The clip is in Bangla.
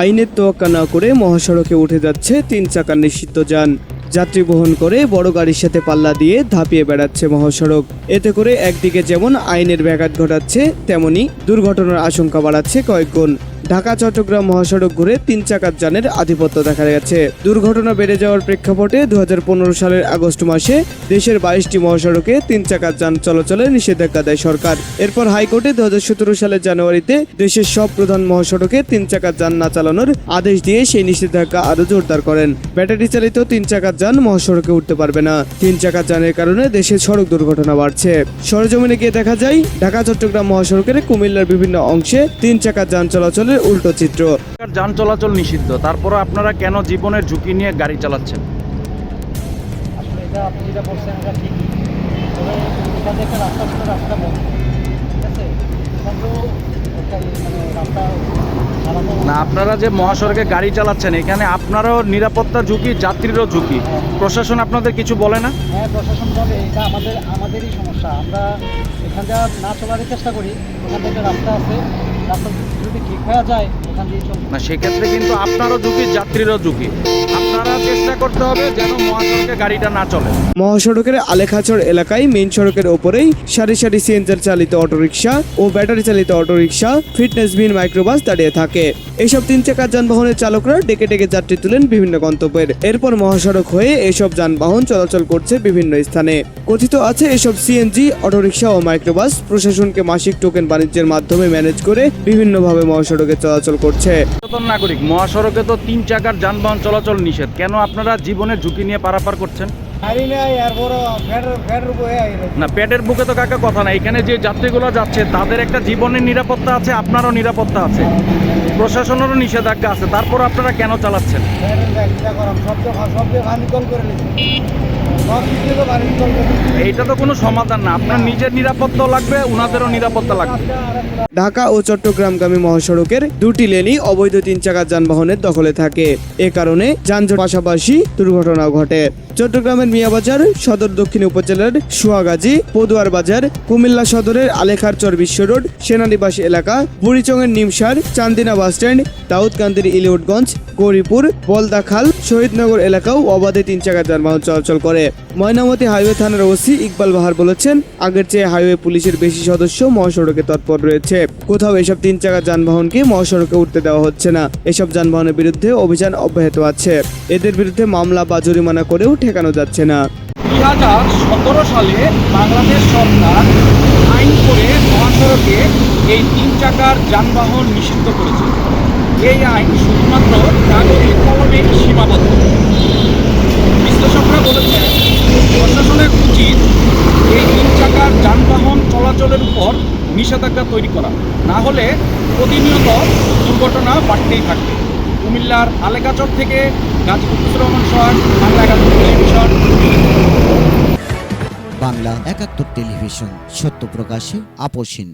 আইনের তোয়াক্কা না করে মহাসড়কে উঠে যাচ্ছে তিন চাকার নিষিদ্ধ যান। যাত্রী বহন করে বড় গাড়ির সাথে পাল্লা দিয়ে ধাপিয়ে বেড়াচ্ছে মহাসড়ক। এতে করে একদিকে যেমন আইনের ব্যাঘাত ঘটাচ্ছে, তেমনি দুর্ঘটনার আশঙ্কা বাড়াচ্ছে কয়েক গুণ ঢাকা, চট্টগ্রাম, মহাসড়ক ঘুরে তিন চাকার যানের আধিপত্য দেখা গেছে। দুর্ঘটনা বেড়ে যাওয়ার প্রেক্ষাপটে দু হাজার পনেরো সালের আগস্ট মাসে দেশের বাইশটি মহাসড়কে তিন চাকার যান চলাচলে নিষেধাজ্ঞা দেয় সরকার। এরপর হাইকোর্টে দু হাজার সতেরো সালের জানুয়ারিতে দেশের সব প্রধান মহাসড়কে তিন চাকার যান না চালানোর আদেশ দিয়ে সেই নিষেধাজ্ঞা আরও জোরদার করেন। ব্যাটারি চালিত তিন চাকার যান মহাসড়কে উঠতে পারবে না। তিন চাকার যানের কারণে দেশে সড়ক দুর্ঘটনা বাড়ছে। সরজমিনে গিয়ে দেখা যায়, ঢাকা, চট্টগ্রাম মহাসড়কের কুমিল্লার বিভিন্ন অংশে তিন চাকার যান চলাচলের উল্টো চিত্র। যান চলাচল নিষিদ্ধ তারপরে আপনারা কেন জীবনের ঝুঁকি নিয়ে গাড়ি চালাচ্ছেন? আসলে এটা আপনি যেটা বলছেন এটা ঠিকই। তবে এটা একটা রাস্তা ছিল রাস্তাটা বন্ধ। ঠিক আছে? এখন তো একটা মানে না আপনারা যে মহাসড়কে গাড়ি চালাচ্ছেন এখানে আপনারও নিরাপত্তা ঝুঁকি যাত্রীরও ঝুঁকি। প্রশাসন আপনাদের কিছু বলে না? হ্যাঁ প্রশাসন বলে এটা আমাদের আমাদেরই সমস্যা। আমরা এখান থেকে না চলারই চেষ্টা করি ওখান থেকে রাস্তা আছে। রাস্তা যদি ঠিক হয়ে যায় না, সেক্ষেত্রে কিন্তু আপনারও ঝুঁকি, যাত্রীরও ঝুঁকি। আপনারা চেষ্টা করতে হবে যেন মহাসড়কে গাড়িটা না চলে। মহাসড়কের আলেখাচর এলাকায় মেইন সড়কের ওপরেই সারি সারি সিএনজার চালিত অটোরিকশা ও ব্যাটারি চালিত অটোরিকশা ফিটনেস বিন মাইক্রোবাস দাঁড়িয়ে থাকে। এইসব তিন চাকার যানবাহনের চালকরা ডেকে ডেকে যাত্রী তুলেন বিভিন্ন গন্তব্যের। এরপর মহাসড়ক হয়ে এসব যানবাহন চলাচল করছে বিভিন্ন স্থানে। কথিত আছে, এসব সিএনজি অটোরিকশা ও মাইক্রোবাস প্রশাসনকে মাসিক টোকেন বাণিজ্যের মাধ্যমে ম্যানেজ করে বিভিন্নভাবে মহাসড়কে চলাচল করছে। সচেতন নাগরিক মহাসড়কে তো তিন চাকার যানবাহন চলাচল নিষেধ। কেন আপনারা জীবনের ঝুঁকি নিয়ে পারাপার করছেন? না পেটের বুকে তো কাকা কথা না এখানে যে যাত্রীগুলো যাচ্ছে তাদের একটা জীবনের নিরাপত্তা আছে আপনারও নিরাপত্তা আছে। প্রশাসনেরও নিষেধাজ্ঞা আছে। তারপর আপনারা কেন চালাচ্ছেন? কিছু তো কোনো সমাধান না। আপনার নিজের নিরাপত্তাও লাগবে ওনাদেরও নিরাপত্তা লাগবে। ঢাকা ও চট্টগ্রামগামী মহাসড়কের দুটি লেনই অবৈধ তিন চাকার যানবাহনের দখলে থাকে। এ কারণে যানজট পাশাপাশি দুর্ঘটনাও ঘটে। চট্টগ্রামের মিয়াবাজার সদর দক্ষিণ উপজেলার সুয়াগাজী, পদুয়ার বাজার, কুমিল্লা সদরের আলেখারচর বিশ্ব রোড, সেনানিবাস এলাকা, বুড়িচংয়ের নিমসার, চান্দিনা বাসস্ট্যান্ড দাউদকান্দির ইলিউটগঞ্জ গৌরীপুর বলদাখাল শহীদনগর এলাকাও অবাধে তিন চাকার যানবাহন চলাচল করে। ময়নামতি হাইওয়ে থানার ওসি ইকবাল বাহার বলেছেন, আগের চেয়ে হাইওয়ে পুলিশের বেশি সদস্য মহাসড়কে তৎপর রয়েছে। কোথাও এসব তিন চাকার যানবাহনকে মহাসড়কে উঠতে দেওয়া হচ্ছে না। এসব যানবাহনের বিরুদ্ধে অভিযান অব্যাহত আছে। এদের বিরুদ্ধে মামলা বা জরিমানা করেও ঠেকানো যাচ্ছে না। দুই হাজার সতেরো সালে বাংলাদেশ সরকার আইন করে মহাসড়কে এই তিন চাকার যানবাহন নিষিদ্ধ করেছে। এই আইন শুধুমাত্র কাগজে কলমেই সীমাবদ্ধ। বিশ্লেষকরা বলেছেন, প্রশাসনের উচিত এই তিন চাকার যানবাহন চলাচলের উপর নিষেধাজ্ঞা তৈরি করা। না হলে প্রতিনিয়ত দুর্ঘটনা বাড়তেই থাকবে। কুমিল্লার আলেকাচর থেকে গাজীপুর রহমান সোহাগ, বাংলা একাত্তর টেলিভিশন। বাংলা একাত্তর টেলিভিশন, সত্য প্রকাশে আপোষহীন